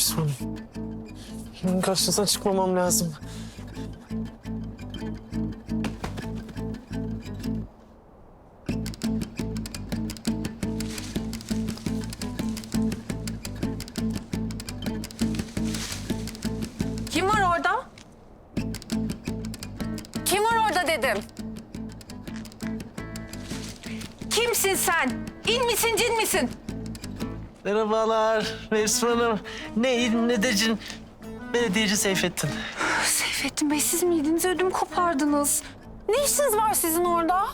Osman'ım. Bunun karşısına çıkmamam lazım. Kim var orada? Kim var orada dedim. Kimsin sen? İn misin, cin misin? Merhabalar Osman'ım. Ne il ne de cin. Belediyeci Seyfettin. Seyfettin Bey siz miydiniz? Ödüm kopardınız. Ne işiniz var sizin orada?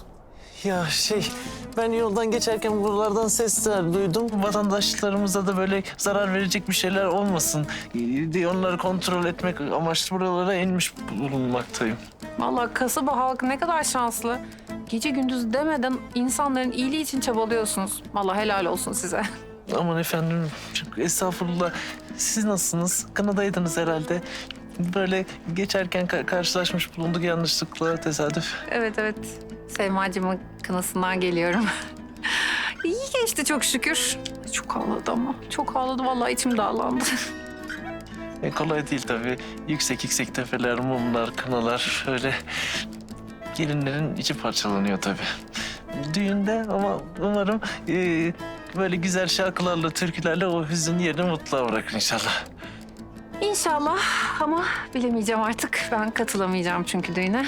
Ya şey ben yoldan geçerken buralardan sesler duydum. Vatandaşlarımıza da böyle zarar verecek bir şeyler olmasın diye onları kontrol etmek amaçlı buralara inmiş bulunmaktayım. Vallahi kasaba halkı ne kadar şanslı. Gece gündüz demeden insanların iyiliği için çabalıyorsunuz. Vallahi helal olsun size. Aman efendim çok estağfurullah. Siz nasılsınız? Kanada'ydınız herhalde. Böyle geçerken ka- karşılaşmış bulunduk yanlışlıkla tesadüf. Evet evet. Sevmacımın kınasından geliyorum. İyi geçti çok şükür. Çok ağladı ama. Çok ağladı vallahi içim dağlandı. E, kolay değil tabii. Yüksek yüksek tepeler, mumlar, kınalar öyle. Gelinlerin içi parçalanıyor tabii. Düğünde ama umarım e, böyle güzel şarkılarla, türkülerle o hüzün yerini mutluğa bırakır inşallah. İnşallah ama bilemeyeceğim artık. Ben katılamayacağım çünkü düğüne.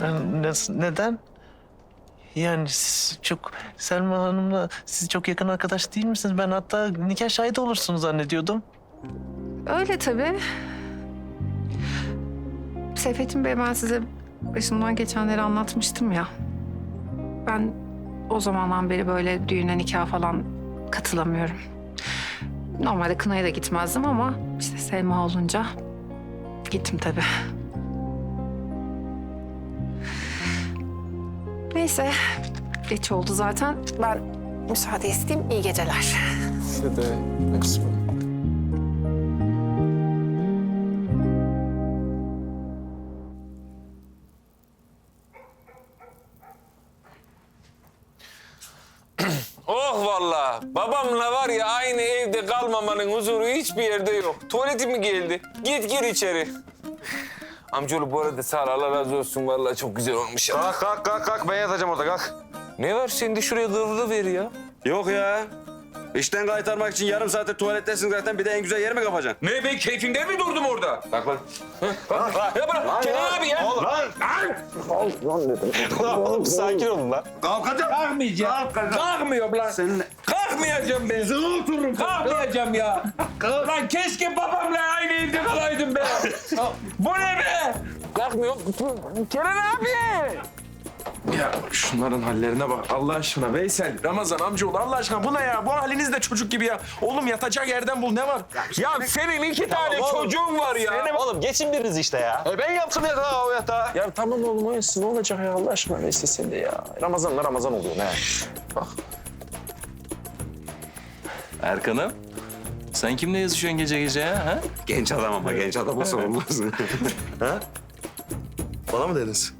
Ben- neden? Yani siz çok Selma Hanım'la siz çok yakın arkadaş değil misiniz? Ben hatta nikah şahidi olursunuz zannediyordum. Öyle tabii. Seyfettin Bey ben size başımdan geçenleri anlatmıştım ya. Ben o zamandan beri böyle düğüne nikah falan katılamıyorum. Normalde kınaya da gitmezdim ama işte Selma olunca gittim tabii. Neyse geç oldu zaten. Ben müsaade isteyeyim. İyi geceler. Size de kısmı. Oh vallahi babamla var ya aynı evde kalmamanın huzuru hiçbir yerde yok. Tuvaleti mi geldi? Git gir içeri. Amcaoğlu bu arada sağ ol Allah razı olsun vallahi çok güzel olmuş ya. Kalk kalk kalk kalk ben yatacağım orada kalk. Ne var sen de şuraya kıvrılı ver ya. Yok ya. İşten kaytarmak için yarım saattir tuvalettesin zaten bir de en güzel yeri mi kapacaksın? Ne ben keyfimden mi durdum orada? Kalk lan. Ya bırak Kenan abi ya. Oğlum lan. Oğlum sakin olun lan. Kalk hadi. Kalkmayacağım. Kalkmıyorum lan. Seninle. Kalkmayacağım ben. Zılı otururum. Kalkmayacağım ya. Lan keşke babamla aynı evde kalaydım be. Bu ne be? Kalkmıyorum. Kenan abi. Ya şunların hallerine bak Allah aşkına Veysel, Ramazan amcaoğlu Allah aşkına bu ne ya? Bu haliniz de çocuk gibi ya. Oğlum yatacak yerden bul ne var? Ya senin iki tane çocuğun var ya. Oğlum geçin biriniz işte ya. E ben yaptım yatağı o yatağı. Ya tamam oğlum o yatsın ne olacak ya Allah aşkına Veysel sen de ya. Ramazanla Ramazan oluyor ne? Bak. Erkan'ım, sen kimle yazışıyorsun gece gece ya? Ha? Genç adam ama genç adam olsa olmaz. ha? Bana mı dediniz?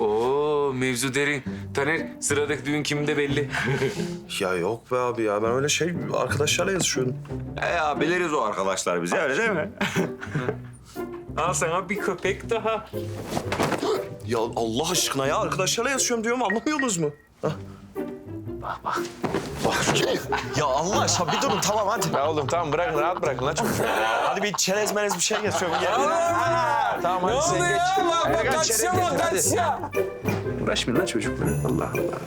Oo mevzu derin. Taner sıradaki düğün kimde belli. Ya yok be abi ya ben öyle şey arkadaşlarla yazışıyordum. E ya biliriz o arkadaşlar bizi öyle değil mi? Al sana bir köpek daha. Ya Allah aşkına ya arkadaşlarla yazışıyorum diyorum anlamıyorsunuz mu? Hah. Bak bak. Bak Ya Allah aşkına bir durun tamam hadi. Ya oğlum tamam bırakın rahat bırakın lan çocuğu. Hadi bir çerez melez bir şey. Gel. Tamam hadi sen geç. Erkan kaç geç, bak hadi. Uğraşmayın lan çocukla. Allah Allah.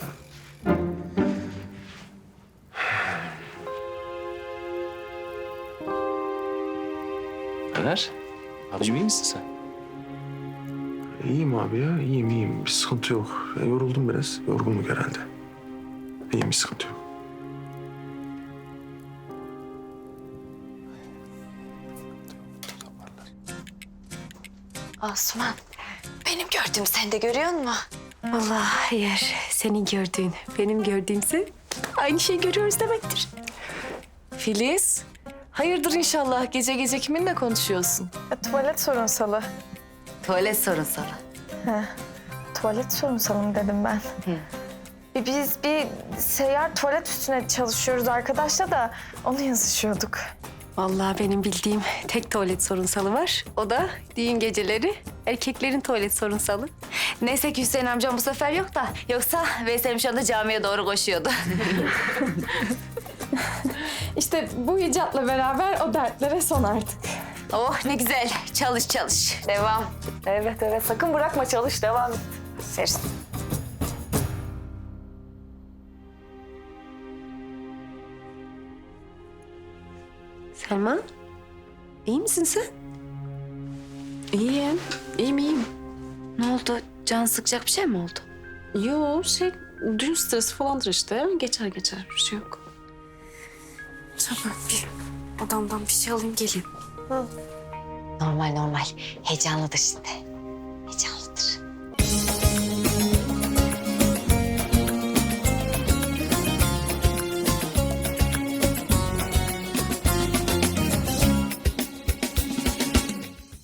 Taner, abicim iyi misin sen? İyiyim abi ya iyiyim iyiyim. Bir sıkıntı yok. Ya, yoruldum biraz. Yorgunluk herhalde. İyiyim bir sıkıntı yok. Osman, benim gördüğüm sen de görüyor musun? Allah hayır. Senin gördüğün, benim gördüğümse aynı şeyi görüyoruz demektir. Filiz, hayırdır inşallah gece gece kiminle konuşuyorsun? Tuvalet sorunsalı. Tuvalet sorunsalı. Tuvalet sorunsalı mı dedim ben. Bir- Biz bir seyyar tuvalet üstüne çalışıyoruz arkadaşla da onu yazışıyorduk. Vallahi benim bildiğim tek tuvalet sorunsalı var. O da düğün geceleri erkeklerin tuvalet sorunsalı. Neyse ki Hüseyin amcam bu sefer yok da. Yoksa Veysel'im şu anda camiye doğru koşuyordu. İşte bu icatla beraber o dertlere son artık. oh ne güzel. Çalış çalış. Devam. Evet evet sakın bırakma çalış devam et. Selma iyi misin sen? İyiyim. İyiyim iyiyim. Ne oldu? Can sıkacak bir şey mi oldu? Yo şey düğün stresi falandır işte. Geçer geçer bir şey yok. Tamam bir odamdan bir şey alayım geleyim. Normal normal. Heyecanlıdır şimdi.